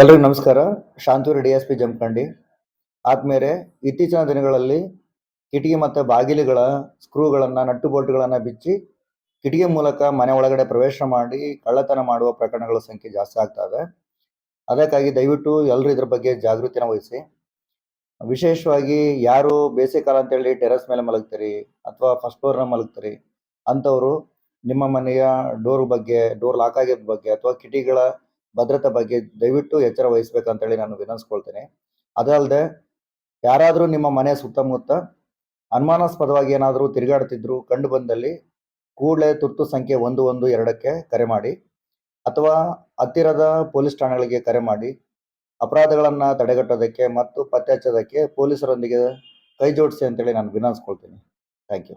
ಎಲ್ರಿಗೂ ನಮಸ್ಕಾರ. ಶಾಂತೂರು D S P Jamkhandi. ಆದ್ಮೇಲೆ ಇತ್ತೀಚಿನ ದಿನಗಳಲ್ಲಿ ಕಿಟಕಿ ಮತ್ತು ಬಾಗಿಲುಗಳ ಸ್ಕ್ರೂಗಳನ್ನು, ನಟ್ಟು ಬೋಲ್ಟ್ಗಳನ್ನು ಬಿಚ್ಚಿ ಕಿಟಕಿ ಮೂಲಕ ಮನೆ ಒಳಗಡೆ ಪ್ರವೇಶ ಮಾಡಿ ಕಳ್ಳತನ ಮಾಡುವ ಪ್ರಕರಣಗಳ ಸಂಖ್ಯೆ ಜಾಸ್ತಿ ಆಗ್ತಾ ಇದೆ. ಅದಕ್ಕಾಗಿ ದಯವಿಟ್ಟು ಎಲ್ಲರೂ ಇದ್ರ ಬಗ್ಗೆ ಜಾಗೃತಿನ ವಹಿಸಿ. ವಿಶೇಷವಾಗಿ ಯಾರು ಬೇಸಿಗೆ ಕಾಲ ಅಂತೇಳಿ ಟೆರೆಸ್ ಮೇಲೆ ಮಲಗ್ತೀರಿ ಅಥವಾ ಫಸ್ಟ್ ಫ್ಲೋರ್ನ ಮಲಗ್ತೀರಿ ಅಂಥವರು ನಿಮ್ಮ ಮನೆಯ ಡೋರ್ ಬಗ್ಗೆ, ಡೋರ್ ಲಾಕ್ ಆಗಿದ್ದ ಬಗ್ಗೆ ಅಥವಾ ಕಿಟಕಿಗಳ ಭದ್ರತೆ ಬಗ್ಗೆ ದಯವಿಟ್ಟು ಎಚ್ಚರ ವಹಿಸ್ಬೇಕಂತೇಳಿ ನಾನು ವಿನಂತಿಸ್ಕೊಳ್ತೇನೆ ಅದಲ್ಲದೆ ಯಾರಾದರೂ ನಿಮ್ಮ ಮನೆ ಸುತ್ತಮುತ್ತ ಅನುಮಾನಾಸ್ಪದವಾಗಿ ಏನಾದರೂ ತಿರುಗಾಡ್ತಿದ್ರು, ಕಂಡು ಬಂದಲ್ಲಿ ಕೂಡಲೇ ತುರ್ತು ಸಂಖ್ಯೆ ಒಂದು ಒಂದು ಎರಡಕ್ಕೆ ಕರೆ ಮಾಡಿ, ಅಥವಾ ಹತ್ತಿರದ ಪೊಲೀಸ್ ಠಾಣೆಗಳಿಗೆ ಕರೆ ಮಾಡಿ, ಅಪರಾಧಗಳನ್ನು ತಡೆಗಟ್ಟೋದಕ್ಕೆ ಮತ್ತು ಪತ್ತೆ ಹಚ್ಚೋದಕ್ಕೆ ಪೊಲೀಸರೊಂದಿಗೆ ಕೈ ಜೋಡಿಸಿ ಅಂತೇಳಿ ನಾನು ವಿನಂತಿಸ್ಕೊಳ್ತೀನಿ ಥ್ಯಾಂಕ್ ಯು.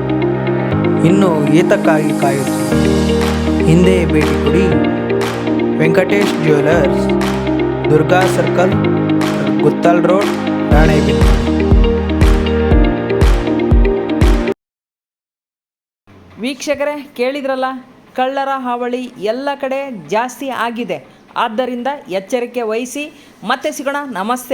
ಇನ್ನು ಏತಕ್ಕಾಗಿ ಕಾಯುತ್ತೀರಿ? ಹಿಂದೆ ಭೇಟಿ ಕೊಡಿ. Venkatesh jewellers, Durga circle, Guttal road, Ranebennur. ವೀಕ್ಷಕರೇ, ಕೇಳಿದ್ರಲ್ಲ, ಕಳ್ಳರ ಹಾವಳಿ ಎಲ್ಲ ಕಡೆ ಜಾಸ್ತಿ ಆಗಿದೆ. ಆದ್ದರಿಂದ ಎಚ್ಚರಿಕೆ ವಹಿಸಿ, ಮತ್ತೆ ಸಿಗೋಣ, ನಮಸ್ತೆ.